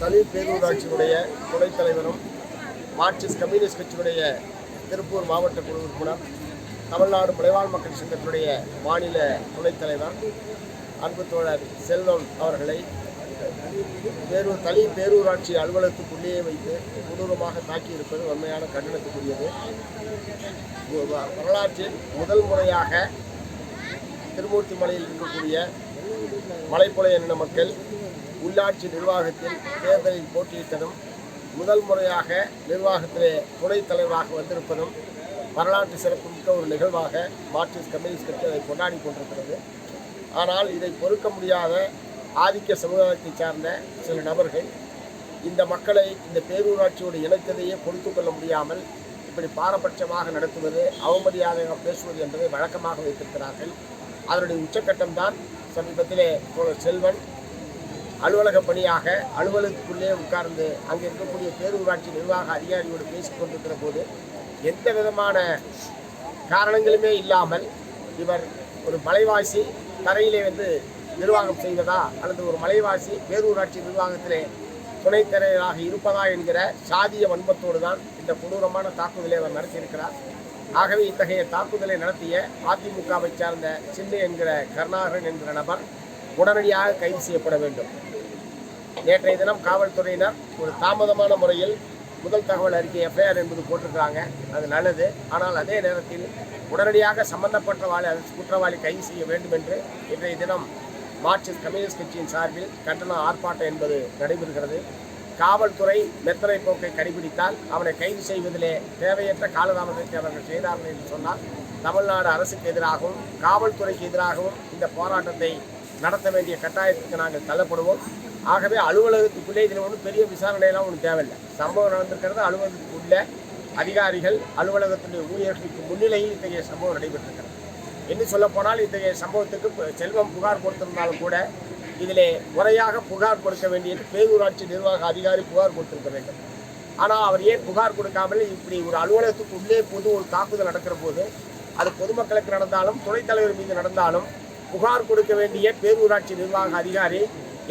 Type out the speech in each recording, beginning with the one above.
தனி பேரூராட்சியினுடைய துணைத் தலைவரும் மார்க்சிஸ்ட் கம்யூனிஸ்ட் கட்சியினுடைய திருப்பூர் மாவட்ட குழு உறுப்பினர் தமிழ்நாடு மலைவாழ் மக்கள் சங்கத்தினுடைய மாநில துணைத் தலைவர் அன்பு தோழர் செல்வம் அவர்களை பேரூர் தனி பேரூராட்சி அலுவலகத்துக்குள்ளேயே வைத்து கொடூரமாக தாக்கியிருப்பது உண்மையான கண்டனத்துக்குரியது. வரலாற்றில் முதல் முறையாக திருமூர்த்தி மலையில் இருக்கக்கூடிய மலைப்புலைய இன மக்கள் உள்ளாட்சி நிர்வாகத்தில் தேர்தலில் போட்டியிட்டதும் முதல் முறையாக நிர்வாகத்திலே துணைத் தலைவராக வந்திருப்பதும் வரலாற்று சிறப்புமிக்க ஒரு நிகழ்வாக மார்க்சிஸ்ட் கம்யூனிஸ்ட் கட்சி அதை கொண்டாடி கொண்டிருக்கிறது. ஆனால் இதை பொறுக்க முடியாத ஆதிக்க சமுதாயத்தை சார்ந்த சில நபர்கள் இந்த மக்களை இந்த பேரூராட்சியோடு இணைத்ததையே பொறுத்து கொள்ள முடியாமல் இப்படி பாரபட்சமாக நடத்துவது அவமரியாதையாக பேசுவது என்பதை வழக்கமாக வைத்திருக்கிறார்கள். அதனுடைய உச்சக்கட்டம்தான் சமீபத்திலே செல்வன் அலுவலக பணியாக அலுவலகத்துக்குள்ளே உட்கார்ந்து அங்கே இருக்கக்கூடிய பேரூராட்சி நிர்வாக அதிகாரியோடு பேசி கொண்டிருக்கிற போது எந்த விதமான காரணங்களுமே இல்லாமல் இவர் ஒரு மலைவாசி தரையிலே வந்து நிர்வாகம் செய்வதா அல்லது ஒரு மலைவாசி பேரூராட்சி நிர்வாகத்திலே துணைத் தலைவராக இருப்பதா என்கிற சாதிய வன்மத்தோடு தான் இந்த கொடூரமான தாக்குதலை அவர் நடத்தியிருக்கிறார். ஆகவே இத்தகைய தாக்குதலை நடத்திய அதிமுகவை சார்ந்த சின்ன என்கிற கருணாகரன் என்கிற நபர் உடனடியாக கைது செய்யப்பட வேண்டும். நேற்றைய தினம் காவல்துறையினர் ஒரு தாமதமான முறையில் முதல் தகவல் அறிக்கை எஃப்ஐஆர் என்பது போட்டிருக்காங்க அது நல்லது. ஆனால் அதே நேரத்தில் உடனடியாக சம்பந்தப்பட்டவாளி குற்றவாளி கைது செய்ய வேண்டும் என்று இன்றைய தினம் மார்க்சிஸ்ட் கம்யூனிஸ்ட் கட்சியின் சார்பில் கண்டன ஆர்ப்பாட்டம் என்பது நடைபெறுகிறது. காவல்துறை மெத்தனை போக்கை கடைபிடித்தால் அவனை கைது செய்வதிலே தேவையற்ற காலதாமதத்தை அவர்கள் செய்தார்கள் என்று சொன்னால் தமிழ்நாடு அரசுக்கு எதிராகவும் காவல்துறைக்கு எதிராகவும் இந்த போராட்டத்தை நடத்த வேண்டிய கட்டாயத்துக்கு நாங்கள் தள்ளப்படுவோம். ஆகவே அலுவலகத்துக்குள்ளே இதில் ஒன்றும் பெரிய விசாரணையெல்லாம் ஒன்றும் தேவையில்லை. சம்பவம் நடந்திருக்கிறது அலுவலகத்துக்குள்ள அதிகாரிகள் அலுவலகத்துடைய ஊழியர்களுக்கு முன்னிலையில் இத்தகைய சம்பவம் நடைபெற்றிருக்கிறது. என்று சொல்ல போனால் இத்தகைய சம்பவத்துக்கு செல்வம் புகார் கொடுத்திருந்தாலும் கூட இதிலே முறையாக புகார் கொடுக்க வேண்டியது பேரூராட்சி நிர்வாக அதிகாரி புகார் கொடுத்திருக்க வேண்டும். ஆனால் அவர் ஏன் புகார் கொடுக்காமல் இப்படி ஒரு அலுவலகத்துக்கு உள்ளே பொது ஒரு தாக்குதல் நடக்கிற போது அது பொதுமக்களுக்கு நடந்தாலும் துணைத் தலைவர் மீது நடந்தாலும் புகார் கொடுக்க வேண்டிய பேரூராட்சி நிர்வாக அதிகாரி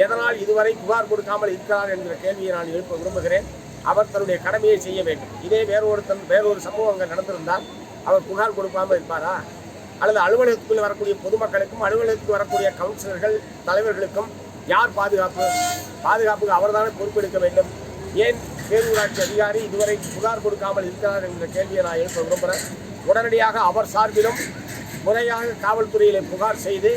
எதனால் இதுவரை புகார் கொடுக்காமல் இருக்கிறார் என்கிற கேள்வியை நான் எழுப்ப விரும்புகிறேன். அவர் தன்னுடைய கடமையை செய்ய வேண்டும். இதே வேறொருத்தன் வேறொரு சம்பவம் அங்கே நடந்திருந்தால் அவர் புகார் கொடுக்காமல் இருப்பாரா? அல்லது அலுவலகத்துக்குள் வரக்கூடிய பொதுமக்களுக்கும் அலுவலகத்துக்கு வரக்கூடிய கவுன்சிலர்கள் தலைவர்களுக்கும் யார் பாதுகாப்பு? பாதுகாப்புக்கு அவர்தானே பொறுப்பெடுக்க வேண்டும். ஏன் பேரூராட்சி அதிகாரி இதுவரை புகார் கொடுக்காமல் இருக்கிறார் என்ற கேள்வியை நான் எழுப்ப விரும்புகிறேன். உடனடியாக அவர் சார்பிலும் முறையாக காவல்துறையிலே புகார் செய்து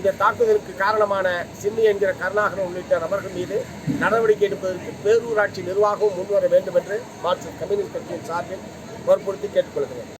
இந்த தாக்குதலுக்கு காரணமான சிம்மி என்கிற கருணாகரன் உள்ளிட்ட நபர்கள் மீது நடவடிக்கை எடுப்பதற்கு பேரூராட்சி நிர்வாகம் முன்வர வேண்டும் என்று மார்க்சிஸ்ட் கம்யூனிஸ்ட் கட்சியின் சார்பில் வற்புறுத்தி கேட்டுக்கொள்கிறேன்.